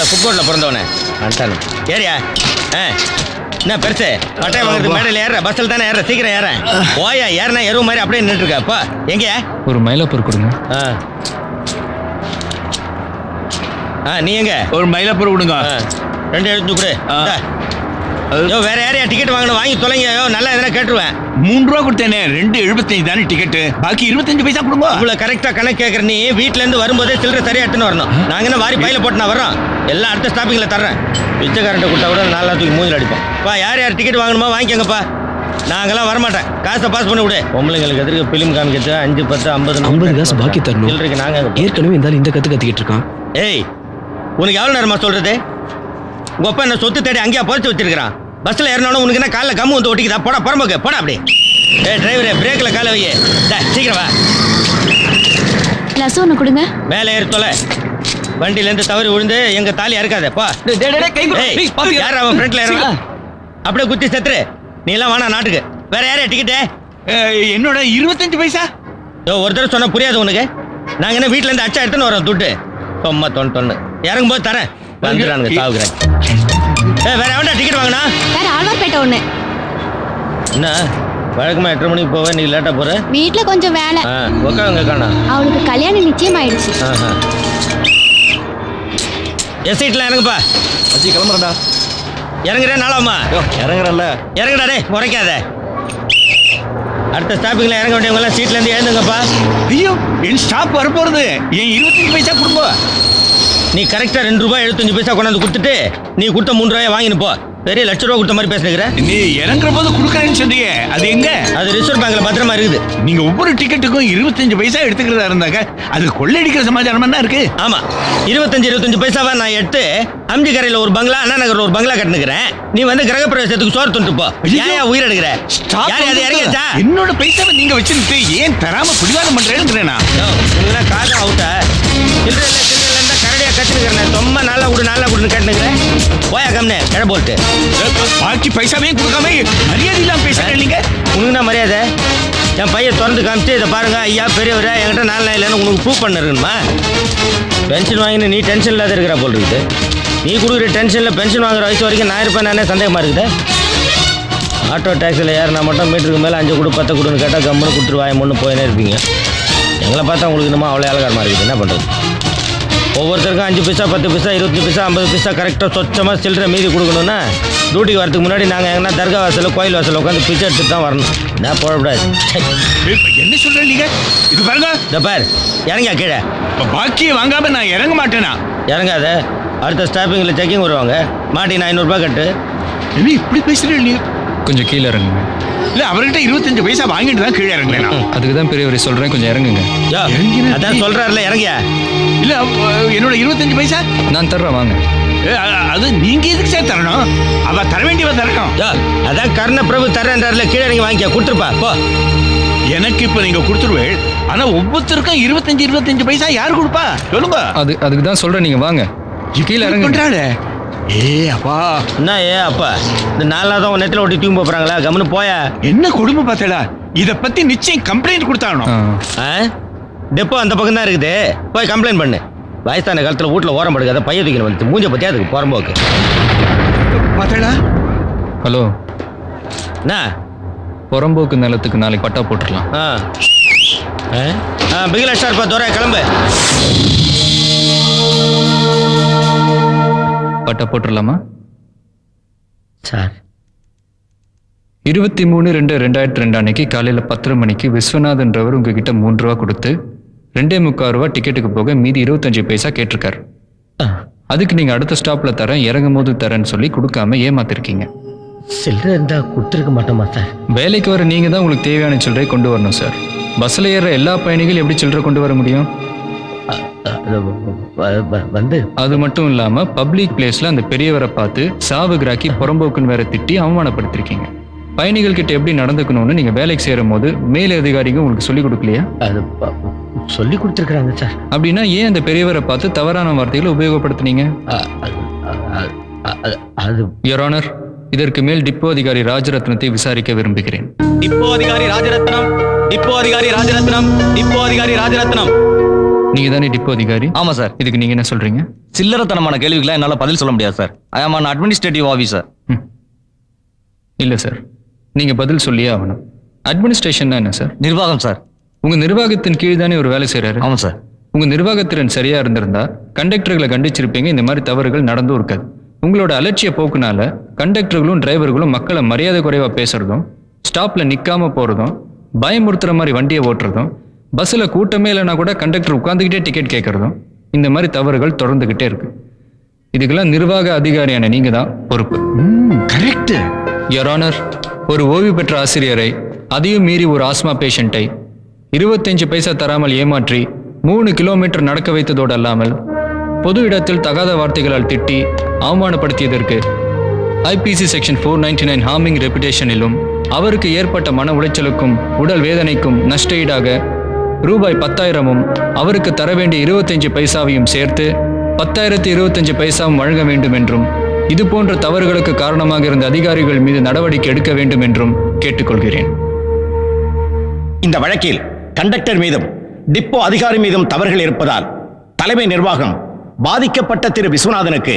போல ஃபுட்போர்ட்ல பிறந்தவனே. வந்துட்டானு. ஏரியா ஆ என்ன பெருசு? பட்டை வாங்குறது மேடையில் ஏற பஸ்ஸில் தானே ஏற சீக்கிரம் ஏற. போயா ஏறினா எருவு மாதிரி அப்படியே அப்பா எங்கேயா? ஒரு மயிலாப்பூர் கொடுங்க. ஆ. ஆ நீ எங்க? ஒரு மயிலாப்பூர் விடுங்க ஆ, ரெண்டு எழுத்து கொடு. வேற யாரையா டிக்கெட் வாங்கணும்? வாங்கி தொலைங்க. நல்லா எதனா கேட்டுருவேன். மூணு ரூபா கொடுத்தேனே ரெண்டு எழுபத்தஞ்சு தானே டிக்கெட்டு பாக்கி இருபத்தஞ்சு பைசா கொடுங்க. இவ்வளவு கரெக்டா கணக்கு கேட்கற நீ வீட்ல இருந்து வரும்போதே சில்லறை சரியா எடுத்துன்னு வரணும். நாங்க என்ன வாரி பையில போட்டு நான் வரோம் எல்லாம் அடுத்த ஸ்டாப்பிங்ல தர்றேன். பிச்சைக்காரன்ட்ட கொடுத்தா கூட நாலு தூக்கி மூஞ்சில் அடிப்போம் பா யார் யார் டிக்கெட் வாங்கணுமோ வாங்கிக்கோங்கப்பா. நாங்கெல்லாம் வரமாட்டேன். காசை பாஸ் பண்ணி விடு. பொம்பளைங்களுக்கு எதிர்க்க பிலிம் காமிக்கிறது அஞ்சு பத்து ஐம்பது ஐம்பது காசு பாக்கி தரணும். சில்லறைக்கு நாங்க எங்க போறது? ஏற்கனவே இந்த ஆள் இந்த கத்து கத்திக்கிட்டு இருக்கான். ஏய் உனக்கு எவ்வளோ நேரமா சொல்றது? உங்க அப்பா என்ன சொத்து தேடி அங்கேயா பொறிச்சு வச்சிருக்கிறான். பஸ்ல ஏறினாலும் உனக்கு என்ன காலில் கம்மு வந்து ஒட்டிக்குதா? போடா புறம்போக்கு போடா அப்படி. ஏய் டிரைவரே பிரேக்ல காலை வையே சீக்கிரம் வா. லசு ஒன்று கொடுங்க. மேலே ஏறி தொலை. வண்டியில இருந்து தவறி விழுந்து எங்க தாலி அறுக்காத போ. யார் அவன் ஃப்ரண்ட்ல ஏறான் அப்படியே குத்தி செத்துரு. நீ எல்லாம் வேணா நாட்டுக்கு. வேற யாரையா டிக்கெட்டு என்னோட இருபத்தஞ்சு பைசா? யோ ஒரு தடவை சொன்னா புரியாது உனக்கு. நாங்க என்ன வீட்ல இருந்து அச்சா எடுத்துன்னு வரோம் துட்டு. தொம்மா தொன்னு தொன்னு. இறங்கும் போது தரேன் வந்துடுறானுங்க சாவுக்கிறேன் வேற எவன்டா டிக்கெட் வாங்கினா? வேற ஆழ்வார்பேட்டை ஒன்று என்ன? வழக்கமா எட்டரை மணிக்கு போவேன் நீ லேட்டா போற? வீட்டில் கொஞ்சம் வேலை. ஆ உட்காருங்க காணா அவளுக்கு கல்யாணம் நிச்சயம் ஆயிடுச்சு ஆஹா எஸ் சீட்ல இறங்குப்பா. அஜி கிளம்புறடா இறங்குறேன் நாளாமா இறங்குறல்ல இறங்குடா டே உரைக்காத. அடுத்த ஸ்டாப்பிங்ல இறங்க வேண்டியவங்க எல்லாம் சீட்ல இருந்து எழுந்துங்கப்பா. ஐயோ என் ஸ்டாப் வரப்போறது. என் இருபத்தஞ்சு பைசா கொடுங்க நீ கரெக்டா ரெண்டு ரூபாய் எழுபத்தஞ்சு பைசா கொண்டாந்து கொடுத்துட்டு நீ கொடுத்த மூணு ரூபாய் வாங்கினு போ. பெரிய லட்ச ரூபா கொடுத்த மாதிரி பேசுகிற நீ இறங்குற போது கொடுக்குறேன்னு சொன்னீங்க அது எங்க? அது ரிசர்வ் பேங்க்ல பத்திரமா இருக்குது. நீங்க ஒவ்வொரு டிக்கெட்டுக்கும் இருபத்தஞ்சு பைசா எடுத்துக்கிறதா இருந்தாக்க அது கொள்ளையடிக்கிற சமாச்சாரம் என்ன இருக்கு. ஆமா. இருபத்தஞ்சு இருபத்தஞ்சு பைசாவா நான் எடுத்து அம்ஜிக்கரையில் ஒரு பங்களா அண்ணா நகர்ல ஒரு பங்களா கட்டுனுக்கிறேன். நீ வந்து கிரகப்பிரவேசத்துக்கு சோறு துண்டு போ. ஏன் உயிர் எடுக்கிற? அது இறங்கிச்சா என்னோட பைசாவை நீங்க வச்சுட்டு ஏன் தராம பிடிவாதம் பண்றேன்னு காசு அவுட்டா. சில்லறை இல்லை. ரொம்ப நல்லா விடு நல்லா விடுன்னு கட்டுனுக்கிறேன். போயா கம்னே கிட போட்டு. பாக்கி பைசாவையும் கொடுக்காம மரியாதை இல்லாம பேசுறேன் நீங்க? உனக்கு என்ன மரியாதை? என் பையன் திறந்து காமிச்சு இதை பாருங்க ஐயா பெரியவரா என்கிட்ட நாலு நாள் இல்லைன்னு உனக்கு ப்ரூவ் பண்ணிருக்கணுமா பென்ஷன் வாங்கினு நீ டென்ஷன் இல்லாத இருக்கிறா போல் இருக்குது. நீ கொடுக்குற டென்ஷனில் பென்ஷன் வாங்குற வயசு வரைக்கும் நான் இருப்பேன் நானே சந்தேகமாக இருக்குது. ஆட்டோ டாக்ஸியில் ஏறினா மட்டும் மீட்டருக்கு மேலே அஞ்சு கொடு பத்து கொடுன்னு கேட்டால் கம்முன்னு கொடுத்துட்டு வாய முன்னு போயினே இருப்பீங்க. எங்களை பார்த்தா உங்களுக்கு என்னமோ அவ்வளோ அழகாரமாக இருக்குது. என்ன பண்ணுறது ஒவ்வொருத்தருக்கும் அஞ்சு பைசா பத்து பைசா இருபத்தஞ்சு பைசா ஐம்பது பைசா கரெக்டாக சொச்சமாக சில்லறை மீதி கொடுக்கணும்னா டியூட்டிக்கு வரதுக்கு முன்னாடி நாங்கள் எங்கன்னா தர்கா வாசலில் கோயில் வாசலில் உட்காந்து பிச்சை எடுத்துட்டு தான் வரணும். என்ன போடக்கூடாது என்ன சொல்ற நீங்க? இது பாருங்க. இந்த பார். இறங்கியா கீழே? இப்ப பாக்கியை வாங்காம நான் இறங்க மாட்டேனா? இறங்காத. அடுத்த ஸ்டாப்பிங்கில் செக்கிங் வருவாங்க. மாட்டி ஐநூறுரூபா கட்டு. என்ன இப்படி பேசுறேன் நீ? கொஞ்சம் கீழே இறங்குங்க. இல்ல அவர்கிட்ட இருபத்தஞ்சு பைசா வாங்கிட்டு தான் கீழே இறங்கினேன் நான். அதுக்கு தான் பெரியவரை சொல்கிறேன் கொஞ்சம் இறங்குங்க. அதான் சொல்கிறாருல இறங்கியா? இல்ல என்னோட இருபத்தஞ்சு பைசா? நான் தர்றேன் வாங்க. அது நீங்க எதுக்கு சார் தரணும்? அவ தர வேண்டியவ தரணும் யோ அதான் கர்ண பிரபு தரேன்றாருல கீழே இறங்கி வாங்கிக்க கொடுத்துருப்பா போ. எனக்கு இப்ப நீங்க கொடுத்துருவேள் ஆனா ஒவ்வொருத்தருக்கும் இருபத்தஞ்சு இருபத்தஞ்சு பைசா யார் கொடுப்பா? சொல்லுங்க. அது அதுக்கு தான் சொல்கிறேன் நீங்கள் வாங்க கீழே பண்றாளே. ஏ அப்பா. என்ன ஏ அப்பா? இந்த நாலாவது தான் நெத்தில ஒட்டி தூங்கி போகிறாங்களா கம்முன்னு போயா. என்ன கொடுமை பார்த்தடா? இத பத்தி நிச்சயம் கம்ப்ளைண்ட் கொடுத்தாகணும். டெப்போ அந்த பக்கம் தான் இருக்குது. போய் கம்ப்ளைண்ட் பண்ணு. வயசான காலத்தில் வீட்டில் ஓரம் படுக்காத பைய தூக்கின வந்து மூஞ்ச பற்றி அதுக்கு புறம்போக்கு பார்த்தடா. ஹலோ. என்ன? புறம்போக்கு நிலத்துக்கு நாளைக்கு பட்டா போட்டுடலாம் ஆ? ஆ? பிகில ஸ்டார் பா துரை கிளம்பு. பட்டா போட்டுடலாமா சார். இருபத்தி மூணு ரெண்டு ரெண்டாயிரத்தி ரெண்டு அன்னைக்கு காலையில் பத்தரை மணிக்கு விஸ்வநாதன்றவர் உங்ககிட்ட மூன்று ரூபா கொடுத்து ரெண்டே முக்கால் ரூபா டிக்கெட்டுக்கு போக மீதி இருபத்தஞ்சு பைசா கேட்டிருக்காரு. அதுக்கு நீங்கள் அடுத்த ஸ்டாப்பில் தரேன் இறங்கும் போது தரேன்னு சொல்லி கொடுக்காம ஏமாத்திருக்கீங்க. சில்லறை இருந்தால் கொடுத்துருக்க மாட்டோமா சார்? வேலைக்கு வர நீங்கள் தான் உங்களுக்கு தேவையான சில்லறை கொண்டு வரணும் சார். பஸ்ஸில் ஏறுற எல்லா பயணிகளும் எப்படி சில்லறை கொண்டு வர முடியும்? வந்து அது மட்டும் இல்லாமல் பப்ளிக் பிளேஸில் அந்த பெரியவரை பார்த்து சாவுகிராக்கி புறம்போக்குன்னு வேற திட்டி அவமானப்படுத்திருக்கீங்க. பயணிகள் கிட்ட எப்படி நடந்துக்கணும்னு நீங்கள் வேலைக்கு சேரும் போது மேல் அதிகாரிங்க உங்களுக்கு சொல்லிக் கொடுக்கலையா? அது சொல்லி கொடுத்துருக்குறாங்க சார். அப்படின்னா ஏன் அந்த பெரியவரை பார்த்து தவறான வார்த்தைகளை உபயோகப்படுத்துனீங்க? அது- இதற்கு மேல் டிப்போ அதிகாரி ராஜரத்னத்தை விசாரிக்க விரும்புகிறேன். டிப்போ அதிகாரி ராஜரத்னம் டிப்போ அதிகாரி ராஜரத்னம் டிப்போ அதிகாரி ராஜரத்னம். நீங்க தானே டிப்போ அதிகாரி? ஆமா சார் இதுக்கு நீங்க என்ன சொல்றீங்க? சில்லறத்தனமான கேள்விக்கெல்லாம் என்னால பதில் சொல்ல முடியாது sir I am an administrative officer இல்லை சார் நீங்கள் பதில் சொல்லியே ஆகணும். அட்மினிஸ்ட்ரேஷன் என்ன சார் நிர்வாகம் சார் உங்கள் நிர்வாகத்தின் கீழ் தானே ஒரு வேலை செய்கிறாரு ஆமாம் சார் உங்கள் நிர்வாகத்திறன் சரியாக இருந்திருந்தா கண்டக்டர்களை கண்டிச்சிருப்பீங்க இந்த மாதிரி தவறுகள் நடந்தும் இருக்காது. உங்களோட அலட்சிய போக்குனால கண்டக்டர்களும் டிரைவர்களும் மக்களை மரியாதை குறைவாக பேசுறதும் ஸ்டாப்பில் நிற்காம போகிறதும் பயமுறுத்துற மாதிரி வண்டியை ஓட்டுறதும் பஸ்ஸில் கூட்டமே இல்லைனா கூட கண்டக்டர் உட்காந்துக்கிட்டே டிக்கெட் கேட்குறதும் இந்த மாதிரி தவறுகள் தொடர்ந்துக்கிட்டே இருக்கு. இதுக்கெல்லாம் நிர்வாக அதிகாரியான நீங்கள் தான் பொறுப்பு. கரெக்ட் யர் ஆனர் ஒரு ஓய்வு பெற்ற ஆசிரியரை அதையும் மீறி ஒரு ஆஸ்மா பேஷண்ட்டை இருபத்தஞ்சு பைசா தராமல் ஏமாற்றி மூணு கிலோமீட்டர் நடக்க வைத்ததோடு அல்லாமல் பொது இடத்தில் தகாத வார்த்தைகளால் திட்டி அவமானப்படுத்தியதற்கு IPC section four ninety nine harming ரெப்புடேஷனிலும் அவருக்கு ஏற்பட்ட மன உளைச்சலுக்கும் உடல் வேதனைக்கும் நஷ்ட ஈடாக ரூபாய் பத்தாயிரமும் அவருக்கு தர வேண்டிய இருபத்தஞ்சு பைசாவையும் சேர்த்து பத்தாயிரத்து இருபத்தஞ்சு பைசாவும் வழங்க வேண்டும் என்றும் இது போன்ற தவறுகளுக்கு காரணமாக இருந்த அதிகாரிகள் மீது நடவடிக்கை எடுக்க வேண்டும் என்றும் கேட்டுக்கொள்கிறேன். இந்த வழக்கில் கண்டக்டர் மீதும் டிப்போ அதிகாரி மீதும் தவறுகள் இருப்பதால் தலைமை நிர்வாகம் பாதிக்கப்பட்ட திரு விஸ்வநாதனுக்கு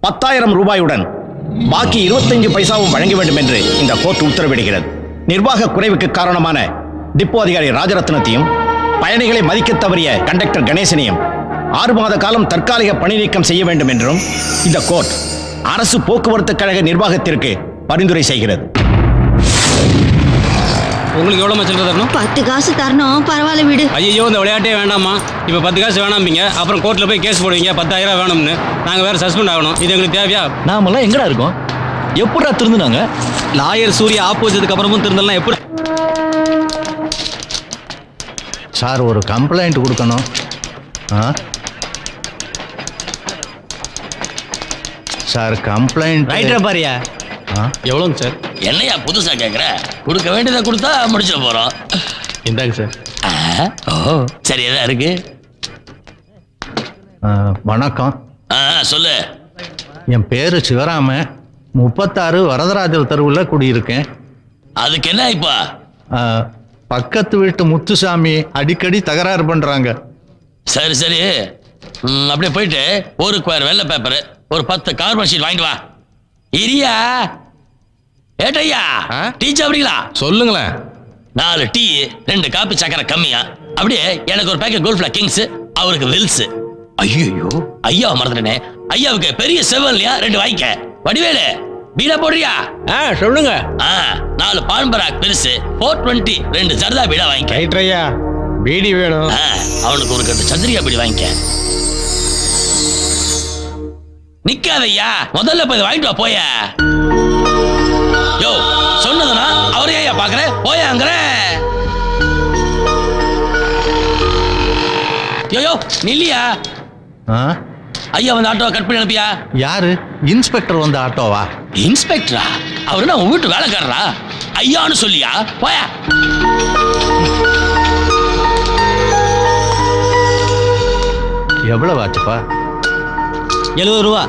பத்தாயிரம் ரூபாயுடன் பாக்கி இருபத்தஞ்சு பைசாவும் வழங்க வேண்டும் என்று இந்த கோர்ட் உத்தரவிடுகிறது. நிர்வாக குறைவுக்கு காரணமான டிப்போ அதிகாரி ராஜரத்னத்தையும் பயணிகளை மதிக்கத் தவறிய கண்டக்டர் கணேசனையும் ஆறு மாத காலம் தற்காலிக பணி நீக்கம் செய்ய வேண்டும் என்றும் இந்த கோர்ட் அரசு போக்குவரத்து கழக நிர்வாகத்திற்கு பரிந்துரை செய்கிறது. உங்களுக்கு எவ்வளோ சில்லறை தரணும்? பத்து காசு தரணும். பரவாயில்ல விடு. ஐயோ இந்த விளையாட்டே வேண்டாமா இப்போ பத்து காசு வேணாம்பீங்க. அப்புறம் கோர்ட்டில் போய் கேஸ் போடுவீங்க. பத்தாயிரம் வேணும்னு. நாங்கள் வேறு சஸ்பெண்ட் ஆகணும். இது எங்களுக்கு தேவையா? நாமெல்லாம் எங்கடா இருக்கோம்? எப்படா திருந்துனாங்க? லாயர் சூர்யா ஆப்போசிட்டுக்கு அப்புறமும் திருந்தலாம். எப்படி? சார் ஒரு கம்ப்ளைண்ட் கொடுக்கணும். ஆ? சார் கம்ப்ளைண்ட் ரைட்டரா பாரியா எவ்வளோங்க சார்? என்னையா புதுசா கேக்குற? கொடுக்க வேண்டியதை கொடுத்தா முடிச்சிட போறோம். இந்தாங்க சார். ஓ சரி எதா இருக்கு? வணக்கம். ஆ, சொல்லு. என் பேரு சிவராம. முப்பத்தாறு வரதராஜல் தெருவில் குடியிருக்கேன். அதுக்கு என்ன இப்ப? ஆ, பக்கத்து வீட்டு முத்துசாமி அடிக்கடி தகராறு பண்றாங்க. சரி சரி. அப்படியே போயிட்டு ஒரு ஸ்கொயர் வெள்ளை பேப்பர் ஒரு பத்து கார்பன் ஷீட் வாங்கிட்டு வா. இரியா. ஏட்டையா? டீ சாப்பிடுங்களா சொல்லுங்களேன். நாலு டீ ரெண்டு காப்பி சக்கரை கம்மியா. அப்படியே எனக்கு ஒரு பேக்கெட் கோல்ஃபிளா கிங்ஸ் அவருக்கு வில்ஸ் ஐயோ ஐயா மறந்துட்டேனே. ஐயாவுக்கு பெரிய செவன்லையா ரெண்டு வாங்கிக்க. வடிவேலு பீடா போடுறியா? ஆ சொல்லுங்க. ஆ. நாலு பான்பராக் பெருசு ஃபோர் டுவெண்ட்டி ரெண்டு ஜர்தா பீடா வாங்கிக்க. ரைட்ரையா பீடி வேணும். ஆ, அவனுக்கு ஒரு கட்டு சந்திரிகா பீடி வாங்கிக்க. நிக்காதையா முதல்ல போய் இதை வாங்கிட்டு வா போய. யோ சொன்னதுனா அவரே ஐயா பாக்குற போயாங்கிற. யோ யோ நில்லியா? ஆ? ஐயா வந்து ஆட்டோ கட் பண்ணி அனுப்பியா? யாரு? இன்ஸ்பெக்டர் வந்த ஆட்டோவா? இன்ஸ்பெக்டரா? அவர் என்ன உன் வீட்டு வேலைக்காரரா? ஐயான்னு சொல்லியா? போயா. எவ்வளவு ஆச்சுப்பா? எழுபது ரூபா.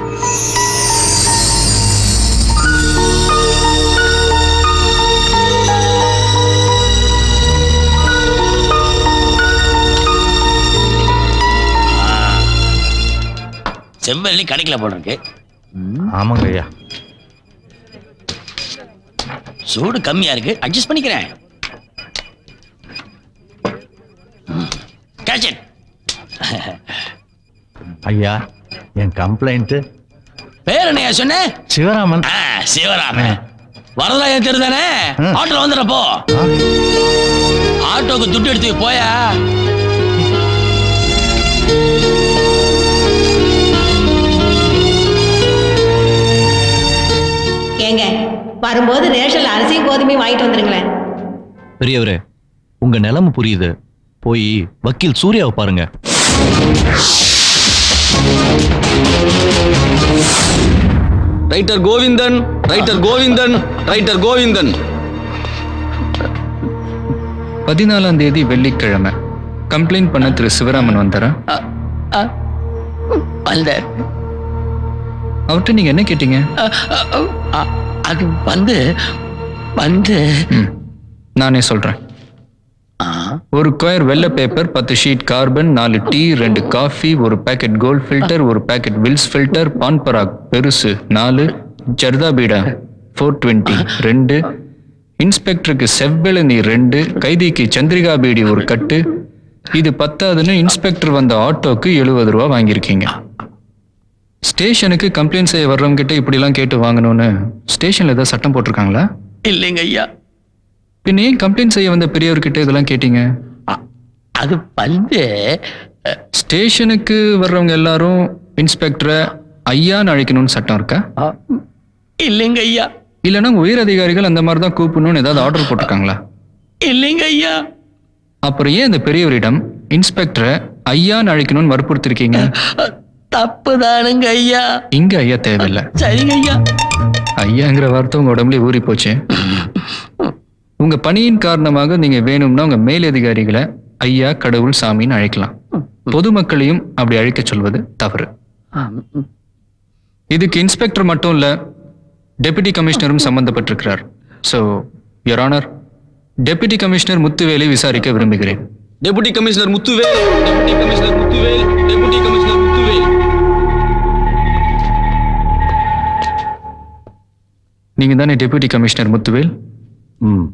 செவ்வெள்ளி கிடைக்கல போல இருக்கு ஆமாங்க ஐயா சூடு கம்மியா இருக்கு. அட்ஜஸ்ட் பண்ணிக்கிறேன். ஐயா என் கம்ப்ளைண்ட் பேர் என்னையா சொன்ன? சிவராமன். சிவராமன். வரதாயம் தெரிதானே. ஆட்டோல வந்துடுற போ. ஆ? ஆட்டோக்கு துட்டு எடுத்து போயா? வரும்போது கோதுமையும் வாங்கிட்டு வந்துருங்களேன். பெரியவரே உங்க நிலைமை புரியுது. போய் வக்கீல் சூர்யாவை பாருங்க. Writer Govindan writer Govindan writer Govindan. பதினாலாம் தேதி வெள்ளிக்கிழமை. கம்ப்ளைண்ட் பண்ண திரு சிவராமன் வந்தாரா? அந்த அவர்கிட்ட நீங்க என்ன கேட்டீங்க? அது வந்து வந்து நானே சொல்றேன். ஒரு கொயர் வெள்ளை பேப்பர் பத்து ஷீட் கார்பன் நாலு டீ ரெண்டு காஃபி ஒரு பேக்கெட் கோல்ட் ஃபில்டர் ஒரு packet Wills filter Pan Parag பெருசு நாலு ஜர்தா பீடா ஃபோர் டுவெண்ட்டி ரெண்டு இன்ஸ்பெக்டருக்கு செவ்வெழுநீ ரெண்டு கைதிக்கு சந்திரிகா பீடி ஒரு கட்டு இது பத்தாதுன்னு இன்ஸ்பெக்டர் வந்த ஆட்டோக்கு எழுபது ரூபா வாங்கியிருக்கீங்க. ஸ்டேஷனுக்கு கம்ப்ளைண்ட் செய்ய வர்றவங்க கிட்ட இப்படிலாம் கேட்டு வாங்கணும்னு ஸ்டேஷன்ல ஏதாவது சட்டம் போட்டிருக்காங்களா? இல்லைங்க ஐயா. பின்ன ஏன் கம்ப்ளைண்ட் செய்ய வந்த பெரியவர்கிட்ட இதெல்லாம் கேட்டீங்க? அது வந்து ஸ்டேஷனுக்கு வர்றவங்க எல்லாரும் இன்ஸ்பெக்டரை ஐயான்னு அழைக்கணும்னு சட்டம் இருக்கா? இல்லைங்க ஐயா. இல்லைன்னா உயர் அதிகாரிகள் அந்த மாதிரி தான் கூப்பிடணும்னு ஏதாவது ஆர்டர் போட்டிருக்காங்களா? இல்லைங்க ஐயா. அப்புறம் ஏன் இந்த பெரியவரிடம் இன்ஸ்பெக்டரை ஐயான்னு அழைக்கணும்னு வற்புறுத்திருக்கீங்க? தப்புதானுங்க ஐயா. இங்க ஐயா தேவையில்லை. சரிங்க ஐயா. ஐயாங்கிற வார்த்தை உங்க உடம்புல ஊறி போச்சு. உங்க பணியின் காரணமாக நீங்க வேணும்னா உங்க மேலதிகாரிகளை ஐயா கடவுள் சாமின்னு அழைக்கலாம். பொதுமக்களையும் அப்படி அழைக்க சொல்வது தவறு. இதுக்கு இன்ஸ்பெக்டர் மட்டும் இல்ல டெபுட்டி கமிஷனரும் சம்பந்தப்பட்டிருக்கிறார். So your honour deputy commissioner முத்துவேலை விசாரிக்க விரும்புகிறேன். Deputy commissioner Muthuvel deputy commissioner Muthuvel deputy commissioner Muthuvel நீங்க தானே டெபுட்டி கமிஷனர் முத்துவேல்? ம்.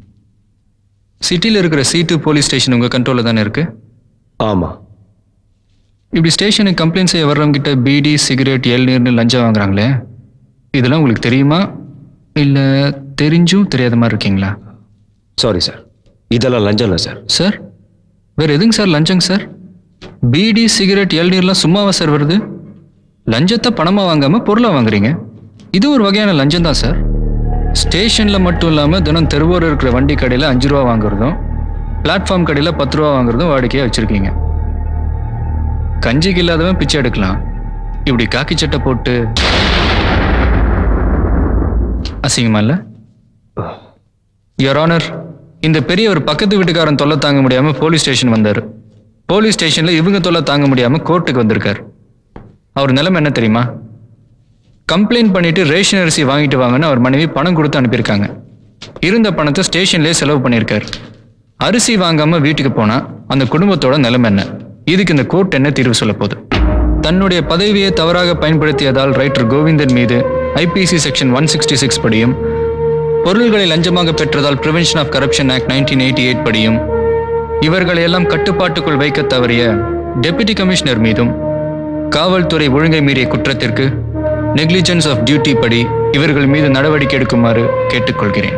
சிட்டியில் இருக்கிற சீட்டு போலீஸ் ஸ்டேஷன் உங்க கண்ட்ரோலில் தானே இருக்கு? ஆமா. இப்படி ஸ்டேஷனுக்கு கம்ப்ளைண்ட் செய்ய வர்றவங்க கிட்ட பீடி சிகரெட் இளநீர்னு லஞ்சம் வாங்குறாங்களே இதெல்லாம் உங்களுக்கு தெரியுமா? இல்ல தெரிஞ்சும் தெரியாத மாதிரி இருக்கீங்களா? சாரி சார் இதெல்லாம் லஞ்சம் இல்லை சார் சார் வேற எதுங்க சார் லஞ்சங்க சார் பீடி சிகரெட் இளநீர்லாம் சும்மாவா சார் வருது? லஞ்சத்தை பணமா வாங்காம பொருளா வாங்குறீங்க. இது ஒரு வகையான லஞ்சம் தான் சார் ஸ்டேஷனில் மட்டும் இல்லாமல் தினம் தெருவோரம் இருக்கிற வண்டி கடையில் அஞ்சு ரூபா வாங்குறதும் பிளாட்ஃபார்ம் கடையில் பத்து ரூபா வாங்குறதும் வாடிக்கையாக வச்சிருக்கீங்க. கஞ்சிக்கு இல்லாதவன் பிச்சை எடுக்கலாம். இப்படி காக்கி சட்டை போட்டு. அசிங்கமா இல்லை? யுவர் ஆனர் இந்த பெரியவர் பக்கத்து வீட்டுக்காரன் தொல்லை தாங்க முடியாமல் போலீஸ் ஸ்டேஷன் வந்தார். போலீஸ் ஸ்டேஷனில் இவங்க தொல்லை தாங்க முடியாமல் கோர்ட்டுக்கு வந்திருக்கார். அவர் நிலைமை என்ன தெரியுமா? கம்ப்ளைண்ட் பண்ணிட்டு ரேஷன் அரிசி வாங்கிட்டு வாங்கன்னு அவர் மனைவி பணம் கொடுத்து அனுப்பியிருக்காங்க. இருந்த பணத்தை ஸ்டேஷன்லேயே செலவு பண்ணியிருக்காரு. அரிசி வாங்காம வீட்டுக்கு போனா அந்த குடும்பத்தோட நிலைமை என்ன? இதுக்கு இந்த கோர்ட் என்ன தீர்வு சொல்ல போகுது? தன்னுடைய பதவியை தவறாக பயன்படுத்தியதால் ரைட்டர் கோவிந்தன் மீது IPC section one sixty six படியும் பொருள்களை லஞ்சமாக பெற்றதால் prevention of corruption act nineteen eighty eight படியும் இவர்களையெல்லாம் கட்டுப்பாட்டுக்குள் வைக்க தவறிய டெபுட்டி கமிஷனர் மீதும் காவல்துறை ஒழுங்கை மீறிய குற்றத்திற்கு நெக்லிஜென்ஸ் ஆஃப் டியூட்டி படி இவர்கள் மீது நடவடிக்கை எடுக்குமாறு கேட்டுக்கொள்கிறேன்.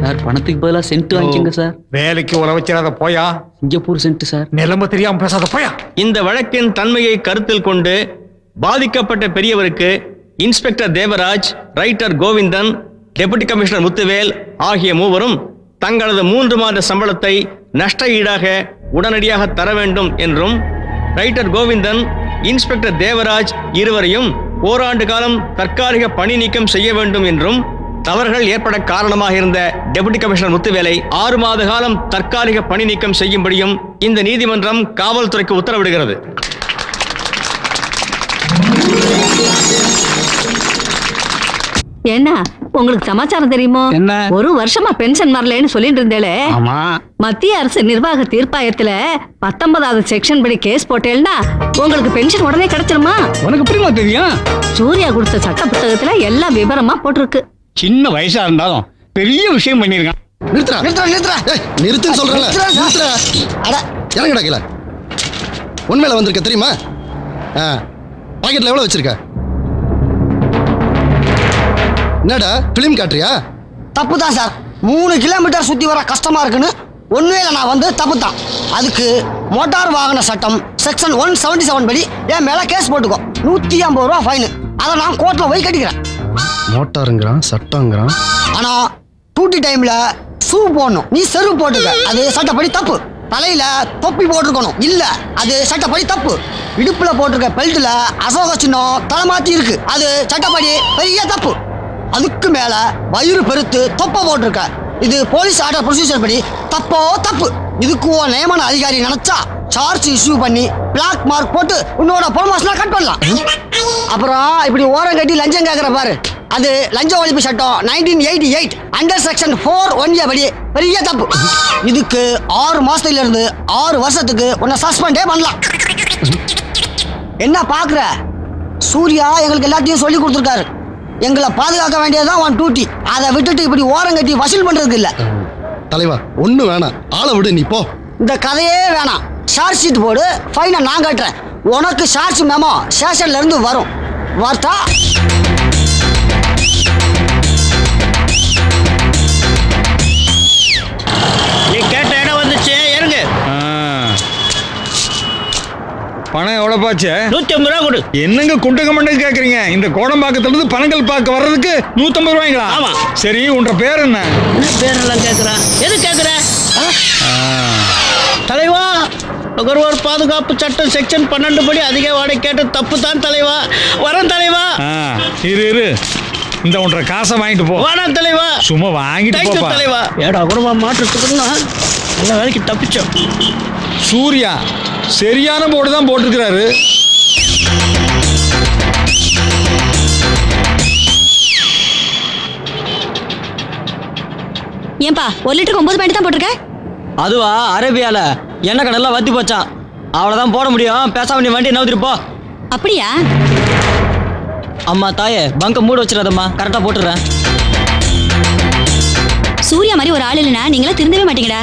சார் பணத்துக்கு பதிலாக சென்ட் வாங்கிக்கோங்க சார். வேலைக்கு உழவச்சிடாத போயா? Singapore sent sir. நிலைமை தெரியாம பேசாத போயா? இந்த வழக்கின் தன்மையை கருத்தில் கொண்டு பாதிக்கப்பட்ட பெரியவருக்கு inspector Devaraj writer Govindan deputy commissioner Muthuvel ஆகிய மூவரும் தங்களது மூன்று மாத சம்பளத்தை நஷ்ட ஈடாக உடனடியாக தர வேண்டும் என்றும் ரைட்டர் கோவிந்தன் இன்ஸ்பெக்டர் தேவராஜ் இருவரையும் ஓராண்டு காலம் தற்காலிக பணி நீக்கம் செய்ய வேண்டும் என்றும் தவறுகள் ஏற்பட காரணமாக இருந்த டெபுட்டி கமிஷனர் முத்துவேலை ஆறு மாத காலம் தற்காலிக பணி நீக்கம் செய்யும்படியும் இந்த நீதிமன்றம் காவல்துறைக்கு உத்தரவிடுகிறது. என்ன உங்களுக்கு சமாச்சாரம் தெரியுமோ? என்ன? ஒரு வருஷமா பென்ஷன் வரலன்னு சொல்லிட்டு இருந்தேளே. ஆமா. மத்திய அரசு நிர்வாக தீர்ப்பாயத்துல பத்தொன்பதாவது செக்ஷன் படி கேஸ் போட்டேன்னா உங்களுக்கு பென்ஷன் உடனே கிடைச்சிருமா? உனக்கு எப்படிமா தெரியும்? சூர்யா கொடுத்த சட்ட புத்தகத்துல எல்லாம் விவரமா போட்டிருக்கு. சின்ன வயசா இருந்தாலும் பெரிய விஷயம் பண்ணிருக்கான். நிறுத்துறா நிறுத்துறா நிறுத்துறா நிறுத்துன்னு நிறுத்துறா அட இறங்கடா கீழே. உண்மையில வந்திருக்க தெரியுமா? பாக்கெட்ல எவ்வளவு வச்சிருக்க? என்னடா பிலிம் காட்டுறியா? தப்பு தான் சார். மூணு கிலோமீட்டர் சுற்றி வர கஷ்டமா இருக்குன்னு ஒன்றுவேல நான் வந்து தப்பு தான் அதுக்கு மோட்டார் வாகன சட்டம் செக்ஷன் ஒன் செவன்டி செவன் படி என் மேலே கேஸ் போட்டுக்கோ. நூற்றி ஐம்பது ரூபா ஃபைனு அதை நான் கோர்ட்டில் போய் கட்டிக்கிறேன். மோட்டாருங்கிறான் சட்டங்கிறான் ஆனால் டூட்டி டைமில் ஷூ போடணும். நீ செருப்பு போட்டுக்க. அது சட்டப்படி தப்பு. தலையில தொப்பி போட்டிருக்கணும். இல்ல அது சட்டப்படி தப்பு. இடுப்புல போட்டிருக்க பெல்ட்ல அசோக சின்னம் தலைமாத்தி இருக்கு. அது சட்டப்படி பெரிய தப்பு. அதுக்கு மேல வயிறு பெருத்து தொப்பை போட்டிருக்க. இது போலீஸ் ஆர்டர் ப்ரொசீஜர் படி தப்போ தப்பு. இதுக்கு உன் நியமன அதிகாரி நினைச்சா சார்ஜ் இஷ்யூ பண்ணி பிளாக் மார்க் போட்டு உன்னோட ப்ரொமோஷனை கட் பண்ணலாம். அப்புறம் இப்படி ஓரம் கட்டி லஞ்சம் கேட்குற பாரு. அது லஞ்ச ஒழிப்பு சட்டம் nineteen eighty eight under section four one A படி பெரிய தப்பு. இதுக்கு ஆறு மாசத்துல இருந்து ஆறு வருஷத்துக்கு உன்னை சஸ்பெண்டே பண்ணலாம். என்ன பாக்குற? சூர்யா எங்களுக்கு எல்லாத்தையும் சொல்லி கொடுத்துருக்காரு. எங்களை பாதுகாக்க வேண்டியதுதான் உன் டியூட்டி அதை விட்டுட்டு இப்படி ஓரம் கட்டி வசூல் பண்றதுக்கு இல்ல தலைவா ஒண்ணு வேணாம். ஆளை விடு நீ போ. இந்த கதையே வேணாம். ஷார்ட் ஷீட் போடு ஃபைனை நான் கட்டுறேன். உனக்கு ஷார்ட்ஸ் மெமோ ஸ்டேஷன்ல இருந்து வரும். வார்த்தா பணம் எவ்வளோ பாச்சு நூத்தி ஐம்பது ரூபா கொடு. என்னங்க குண்டக மண்டக கேக்குறீங்க? இந்த கோடம்பாக்கத்துல இருந்து பனங்கல் பார்க்க வர்றதுக்கு நூத்தம்பது ரூபாய்ங்களா? ஆமா. சரி உன்ற பேர் என்ன? என்ன பேரெல்லாம் கேட்குறான் எது கேட்குற தலைவா நுகர்வோர் பாதுகாப்பு சட்டம் செக்ஷன் பன்னெண்டு படி அதிக வாடகை கேட்ட தப்பு தான் தலைவா. வரேன் தலைவா. இரு இரு. இந்த ஒன்றரை காசை வாங்கிட்டு போ. வேணாம் தலைவா. சும்மா வாங்கிட்டு போப்பா. தலைவா. ஏடா குடும்பமா மாற்றத்துக்குன்னா நல்ல வேலைக்கு தப்பிச்சோம் சூர்யா சரியான போர்டு தான் போட்டிருக்கிறாரு. ஏன்பா ஒரு லிட்டருக்கு ஒன்பது பாயிண்ட் தான் போட்டிருக்க? அதுவா அரேபியால. எண்ணெய் கடலாம் வத்தி போச்சான் அவ்வளோதான் போட முடியும். பேசாம நீ வண்டி நவுத்திட்டு போ. அப்படியா? அம்மா தாயே பங்க மூட வச்சிடாதம்மா. கரெக்டாக போட்டுறேன் சூர்யா மாதிரி ஒரு ஆள் இல்லைன்னா நீங்களா திருந்தவே மாட்டீங்கடா.